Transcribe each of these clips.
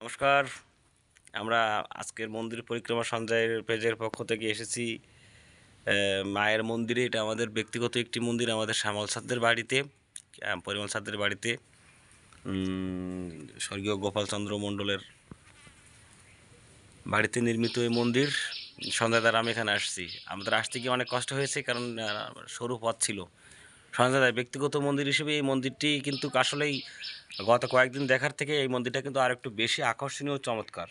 নমস্কার। আমরা আজকের মন্দির পরিক্রমা সঞ্জয়ের পেজের পক্ষ থেকে এসেছি মায়ের মন্দিরে। এটা আমাদের ব্যক্তিগত একটি মন্দির, আমাদের শ্যামল সাদ্দের বাড়িতে পরিমল সাদ্দের বাড়িতে। স্বর্গীয় গোপালচন্দ্র মণ্ডলের বাড়িতে নির্মিত এই মন্দির। সন্ধ্যা দ্বারা আমি এখানে আসছি। আমাদের আসতে গিয়ে অনেক কষ্ট হয়েছে, কারণ সরু পথ ছিল। সঞ্জয় ব্যক্তিগত মন্দির হিসেবে এই মন্দিরটি কিন্তু আসলেই গত কয়েকদিন দেখার থেকে এই মন্দিরটা কিন্তু আর একটু বেশি আকর্ষণীয় চমৎকার।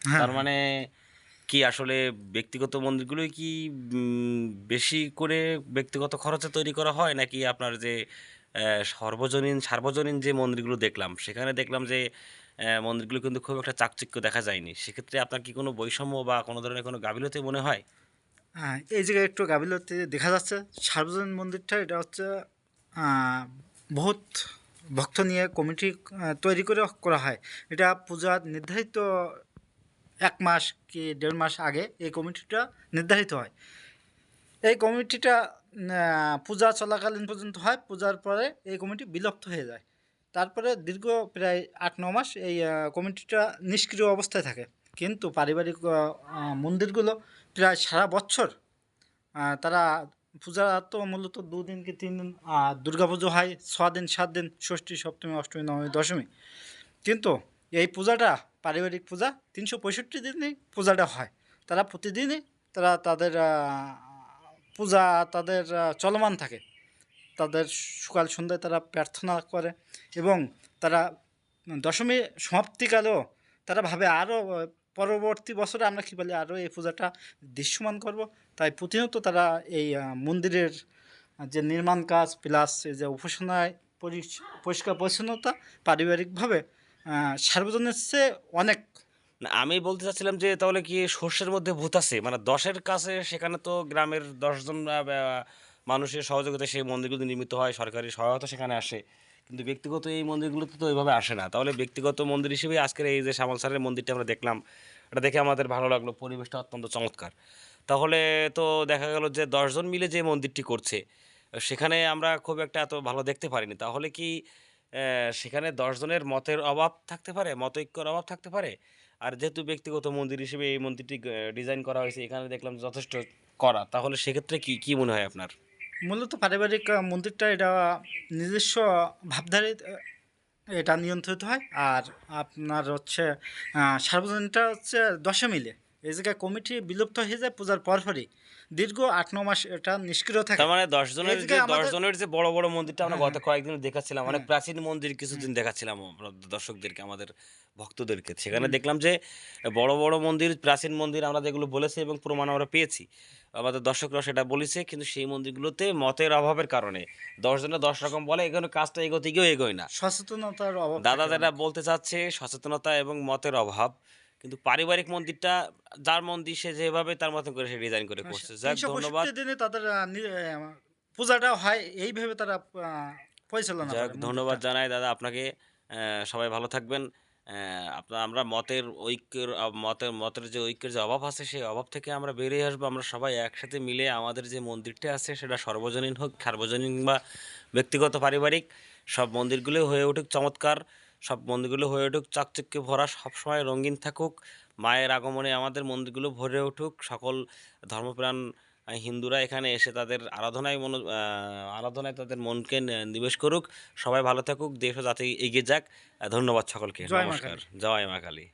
হ্যাঁ। তার মানে কি আসলে ব্যক্তিগত মন্দিরগুলোই কি বেশি করে ব্যক্তিগত খরচে তৈরি করা হয় নাকি আপনার যে সর্বজনীন সার্বজনীন যে মন্দিরগুলো দেখলাম সেখানে দেখলাম যে মন্দিরগুলো কিন্তু খুব একটা চাকচিক্য দেখা যায়নি। সেক্ষেত্রে আপনার কি কোনো বৈষম্য বা কোনো ধরনের কোনো গাফিলতি মনে হয়? হ্যাঁ, এই জায়গায় একটু গাবিলতে দেখা যাচ্ছে। সার্বজনীন মন্দিরটা এটা হচ্ছে বহুত ভক্ত নিয়ে কমিটি তৈরি করে করা হয়। এটা পূজা নির্ধারিত এক মাস কি দেড় মাস আগে এই কমিটিটা নির্ধারিত হয়। এই কমিটিটা পূজা চলাকালীন পর্যন্ত হয় পূজার পরে এই কমিটি বিলুপ্ত হয়ে যায়। তারপরে দীর্ঘ প্রায় আট ন মাস এই কমিটিটা নিষ্ক্রিয় অবস্থায় থাকে। কিন্তু পারিবারিক মন্দিরগুলো প্রায় সারা বছর তারা পূজা তো মূলত দুদিন কি তিন দিন দুর্গাপুজো হয় ছ দিন সাত দিন ষষ্ঠী, সপ্তমী, অষ্টমী, নবমী, দশমী। কিন্তু এই পূজাটা পারিবারিক পূজা, তিনশো পঁয়ষট্টি দিনই পূজাটা হয়। তারা প্রতিদিনই তারা তাদের পূজা তাদের চলমান থাকে। তাদের সকাল সন্ধ্যায় তারা প্রার্থনা করে এবং তারা দশমী সমাপ্তিকালেও তারা ভাবে আরও পরবর্তী বছরে আমরা কী বলি আরও এই পূজাটা দৃশ্যমান করব। তাই প্রতিনিয়ত তারা এই মন্দিরের যে নির্মাণ কাজ প্লাস এই যে উপাসনায় পরিষ্কার পরিচ্ছন্নতা পারিবারিকভাবে সার্বজনের চেয়ে অনেক। আমি বলতে চাচ্ছিলাম যে তাহলে কি সর্ষের মধ্যে ভূত আছে? মানে দশের কাছে সেখানে তো গ্রামের দশজন মানুষের সহযোগিতায় সেই মন্দিরগুলো নির্মিত হয়, সরকারি সহায়তা সেখানে আসে। কিন্তু ব্যক্তিগত এই মন্দিরগুলোতে তো ওইভাবে আসে না। তাহলে ব্যক্তিগত মন্দির হিসেবে আজকের এই যে শ্যামল স্যারের মন্দিরটা আমরা দেখলাম, এটা দেখে আমাদের ভালো লাগল, পরিবেশটা অত্যন্ত চমৎকার। তাহলে তো দেখা গেল যে দশজন মিলে যে মন্দিরটি করছে, সেখানে আমরা খুব একটা এত ভালো দেখতে পারিনি। তাহলে কি সেখানে দশজনের মতের অভাব থাকতে পারে, মতৈক্যর অভাব থাকতে পারে? আর যেহেতু ব্যক্তিগত মন্দির হিসেবে এই মন্দিরটি ডিজাইন করা হয়েছে, এখানে দেখলাম যথেষ্ট করা। তাহলে সেক্ষেত্রে কি কি মনে হয় আপনার? মূলত পারিবারিক মন্দিরটা এটা নিজস্ব ভাবধারী এটা নিয়ন্ত্রিত হয়। আর আপনার হচ্ছে সার্বজনীনটা হচ্ছে দশে মিলে। এই জায়গায় কমিটি বিলুপ্ত হয়ে যায় পূজার পরপরই। দীর্ঘ আট ন মাস এটা নিষ্ক্রিয় থাকে। তার মানে দশ জনের যে দশ জনের যে বড় বড় মন্দিরটা আমরা হ্যাঁ, গত কয়েকদিন দেখাচ্ছিলাম অনেক হ্যাঁ। প্রাচীন মন্দির কিছুদিন দেখাচ্ছিলাম আমরা দর্শকদেরকে আমাদের ভক্তদেরকে। সেখানে দেখলাম যে বড় বড় মন্দির প্রাচীন মন্দির আমরা যেগুলো বলেছি এবং প্রমাণ আমরা পেয়েছি। আমাদের দর্শকরা সেটা বলেছে কিন্তু সেই মন্দিরগুলোতে মতের অভাবের কারণে। দশ জনে দশ রকম বলে এখানে কাজটা এগোতে গিয়েও এগোয় না। সচেতনতার অভাব দাদা অনেক। বলতে চাচ্ছে সচেতনতা এবং মতের অভাব। কিন্তু পারিবারিক মন্দিরটা যার মন্দির সে যেভাবে তার মতন করে সে ডিজাইন করে করছে। যাক ধন্যবাদ। দিনে তাদের পূজাটা হয় এইভাবে তারা পরিচালনা যাক ধন্যবাদ জানাই দাদা আপনাকে। সবাই ভালো থাকবেন। আপনার আমরা মতের ঐক্যের মতের মতের যে ঐক্যের যে অভাব আছে সেই অভাব থেকে আমরা বেরিয়ে আসব। আমরা সবাই একসাথে মিলে আমাদের যে মন্দিরটা আছে সেটা সর্বজনীন হোক সার্বজনীন বা ব্যক্তিগত পারিবারিক সব মন্দিরগুলো হয়ে উঠুক। চমৎকার। সব মন্দিরগুলো হয়ে উঠুক চাকচিক্যে ভরা সবসময় রঙিন থাকুক মায়ের আগমনে আমাদের মন্দিরগুলো ভরে উঠুক সকল ধর্মপ্রাণ হিন্দুরা এখানে এসে তাদের আরাধনায় মন আরাধনায় তাদের মনকে নিবেশ করুক। সবাই ভালো থাকুক দেশ যাতে জাতি এগিয়ে যাক। ধন্যবাদ সকলকে। নমস্কার। জয় মা কালী।